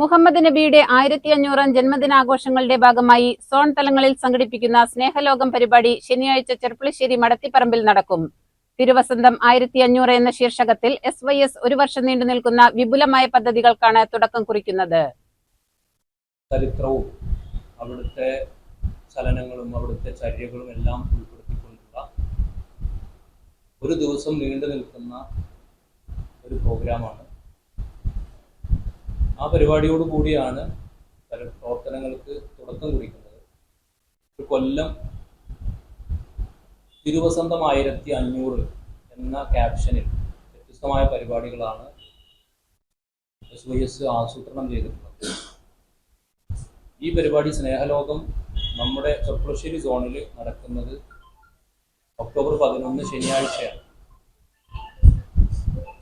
മുഹമ്മദ് നബിയുടെ ആയിരത്തി അഞ്ഞൂറാം ജന്മദിനാഘോഷങ്ങളുടെ ഭാഗമായി സോൺ തലങ്ങളിൽ സംഘടിപ്പിക്കുന്ന സ്നേഹലോകം പരിപാടി ശനിയാഴ്ച ചെർപ്പുളശ്ശേരി മടത്തിപ്പറമ്പിൽ നടക്കും. തിരുവസന്തം ആയിരത്തി അഞ്ഞൂറ് എന്ന ശീർഷകത്തിൽ എസ് വൈ എസ് ഒരു വർഷം നീണ്ടു നിൽക്കുന്ന വിപുലമായ പദ്ധതികൾക്കാണ് തുടക്കം കുറിക്കുന്നത്. ചരിത്രവും അവിടുത്തെ ചലനങ്ങളും അവിടുത്തെ ചര്യകളും എല്ലാം ഉൾപ്പെടുത്തിക്കൊണ്ടുള്ള ഒരു ദിവസം നീണ്ടു നിൽക്കുന്ന ഒരു പ്രോഗ്രാമാണ് ആ പരിപാടിയോട് കൂടിയാണ് പ്രവർത്തനങ്ങൾക്ക് തുടക്കം കുറിക്കുന്നത്. ഒരു കൊല്ലം തിരുവസന്തം ആയിരത്തി അഞ്ഞൂറ് എന്ന ക്യാപ്ഷനിൽ വ്യത്യസ്തമായ പരിപാടികളാണ് എസ് വൈ എസ് ആസൂത്രണം ചെയ്തിട്ടുള്ളത്. ഈ പരിപാടി സ്നേഹലോകം നമ്മുടെ ചെർപ്പുളശ്ശേരി സോണിൽ നടക്കുന്നത് ഒക്ടോബർ പതിനൊന്ന് ശനിയാഴ്ചയാണ്.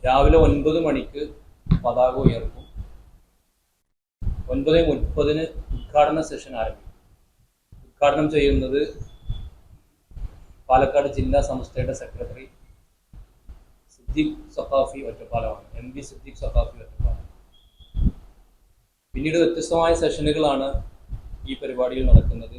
രാവിലെ ഒൻപത് മണിക്ക് പതാക ഉയർത്തും. ഒൻപത് മുപ്പതിന് ഉദ്ഘാടന സെഷൻ ആരംഭിക്കും. ഉദ്ഘാടനം ചെയ്യുന്നത് പാലക്കാട് ജില്ലാ സംസ്ഥയുടെ secretary Siddique Saqafi ഒറ്റപ്പാലമാണ്. M P Siddique Saqafi Ottapalam. പിന്നീട് വ്യത്യസ്തമായ സെഷനുകളാണ് ഈ പരിപാടിയിൽ നടക്കുന്നത്.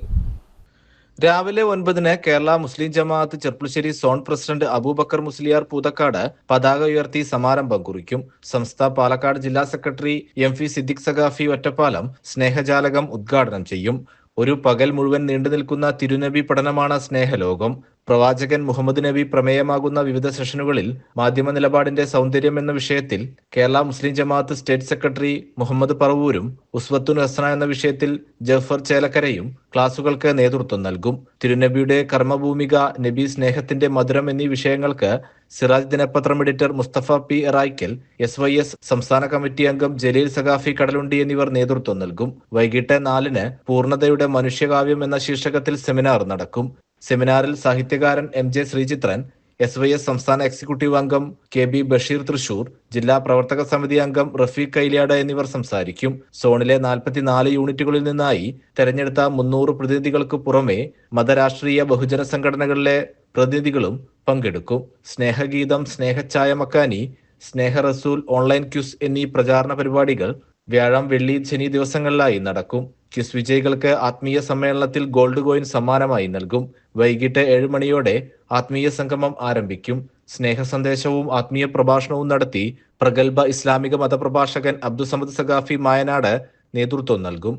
രാവിലെ ഒൻപതിന് കേരള മുസ്ലിം ജമാഅത്ത് ചെർപ്പുളശ്ശേരി സോൺ പ്രസിഡന്റ് അബൂബക്കർ മുസ്ലിയാർ പൂതക്കാട് പതാക ഉയർത്തി സമാരംഭം കുറിക്കും. സംസ്ഥ പാലക്കാട് ജില്ലാ secretary M P Siddique Saqafi Ottapalam സ്നേഹജാലകം ഉദ്ഘാടനം ചെയ്യും. ഒരു പകൽ മുഴുവൻ നീണ്ടു നിൽക്കുന്ന തിരുനബി പഠനമാണ് സ്നേഹലോകം. പ്രവാചകൻ മുഹമ്മദ് നബി പ്രമേയമാകുന്ന വിവിധ സെഷനുകളിൽ മാധ്യമ നിലപാടിന്റെ സൗന്ദര്യം എന്ന വിഷയത്തിൽ കേരള മുസ്ലിം ജമാഅത്ത് സ്റ്റേറ്റ് സെക്രട്ടറി മുഹമ്മദ് പറവൂരും ഉസ്വത്തുൻ ഹസന എന്ന വിഷയത്തിൽ ജഫർ ചേലക്കരയും ക്ലാസുകൾക്ക് നേതൃത്വം നൽകും. തിരുനബിയുടെ കർമ്മഭൂമിക നബി സ്നേഹത്തിന്റെ മധുരം എന്നീ വിഷയങ്ങൾക്ക് സിറാജ് ദിനപത്രം editor Musthafa P Eraikkal S Y S സംസ്ഥാന കമ്മിറ്റി അംഗം ജലീൽ സഖാഫി കടലുണ്ടി എന്നിവർ നേതൃത്വം നൽകും. വൈകിട്ട് നാലിന് പൂർണതയുടെ മനുഷ്യകാവ്യം എന്ന ശീർഷകത്തിൽ സെമിനാർ നടക്കും. സെമിനാറിൽ സാഹിത്യകാരൻ M J Sreechithran S Y S സംസ്ഥാന എക്സിക്യൂട്ടീവ് അംഗം കെ ബി ബഷീർ തൃശൂർ ജില്ലാ പ്രവർത്തക സമിതി അംഗം റഫീഖ് കൈലിയാട് എന്നിവർ സംസാരിക്കും. സോണിലെ നാൽപ്പത്തിനാല് യൂണിറ്റുകളിൽ നിന്നായി തെരഞ്ഞെടുത്ത മുന്നൂറ് പ്രതിനിധികൾക്ക് പുറമെ മതരാഷ്ട്രീയ ബഹുജന സംഘടനകളിലെ പ്രതിനിധികളും പങ്കെടുക്കും. സ്നേഹഗീതം സ്നേഹഛായ മക്കാനി സ്നേഹ റസൂൽ ഓൺലൈൻ ക്യൂസ് എന്നീ പ്രചാരണ പരിപാടികൾ വ്യാഴം വെള്ളി ശനി ദിവസങ്ങളിലായി നടക്കും. ക്യൂസ് വിജയികൾക്ക് ആത്മീയ സമ്മേളനത്തിൽ ഗോൾഡ് കോയിൻ സമ്മാനമായി നൽകും. വൈകിട്ട് ഏഴ് മണിയോടെ ആത്മീയ സംഗമം ആരംഭിക്കും. സ്നേഹ സന്ദേശവും ആത്മീയ പ്രഭാഷണവും നടത്തി പ്രഗത്ഭ ഇസ്ലാമിക മതപ്രഭാഷകൻ അബ്ദുസമദ് സഖാഫി മായനാട് നേതൃത്വം നൽകും.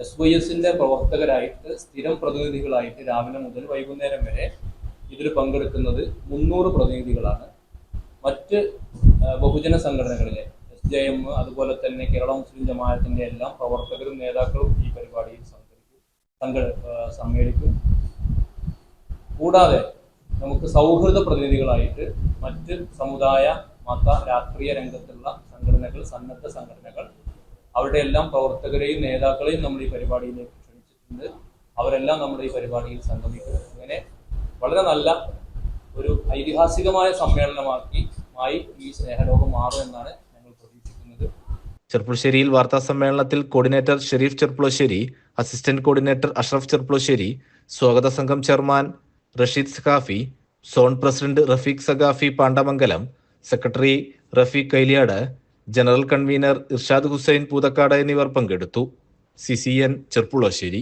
എസ് വൈ എസിന്റെ പ്രവർത്തകരായിട്ട് സ്ഥിരം പ്രതിനിധികളായിട്ട് രാവിലെ മുതൽ വൈകുന്നേരം വരെ ഇതിൽ പങ്കെടുക്കുന്നത് മുന്നൂറ് പ്രതിനിധികളാണ്. മറ്റ് ബഹുജന സംഘടനകളിലെ എസ് ജെ എം അതുപോലെ തന്നെ കേരള മുസ്ലിം ജമാഅത്തിന്റെ എല്ലാം പ്രവർത്തകരും നേതാക്കളും ഈ പരിപാടിയിൽ സംഘടിക്കും സംഘ സമ്മേളിക്കും. കൂടാതെ നമുക്ക് സൗഹൃദ പ്രതിനിധികളായിട്ട് മറ്റ് സമുദായ മത രാഷ്ട്രീയ രംഗത്തുള്ള സംഘടനകൾ സന്നദ്ധ സംഘടനകൾ അവരുടെ എല്ലാം പ്രവർത്തകരെയും നേതാക്കളെയും നമ്മൾ ഈ പരിപാടിയിലേക്ക് ക്ഷണിച്ചിട്ടുണ്ട്. അവരെല്ലാം നമ്മുടെ ഈ പരിപാടിയിൽ സംഗമിക്കും അങ്ങനെ വളരെ നല്ല ഒരു ഐതിഹാസികമായ സമ്മേളനമാക്കി ആയി ഈ സ്നേഹലോകം മാറും എന്നാണ് ഞങ്ങൾ പ്രതീക്ഷിക്കുന്നത്. ചെർപ്പുളശ്ശേരിയിൽ വാർത്താ സമ്മേളനത്തിൽ coordinator Shareef Cherpulassery assistant coordinator Ashraf Cherpulassery സ്വാഗത സംഘം chairman Rasheed Saqafi zone president Rafeeq Saqafi Pandamangalam secretary Rafeeq Kailiyad general convener Irshad Hussain Poothakkad എന്നിവർ പങ്കെടുത്തു. C C N Cherpulassery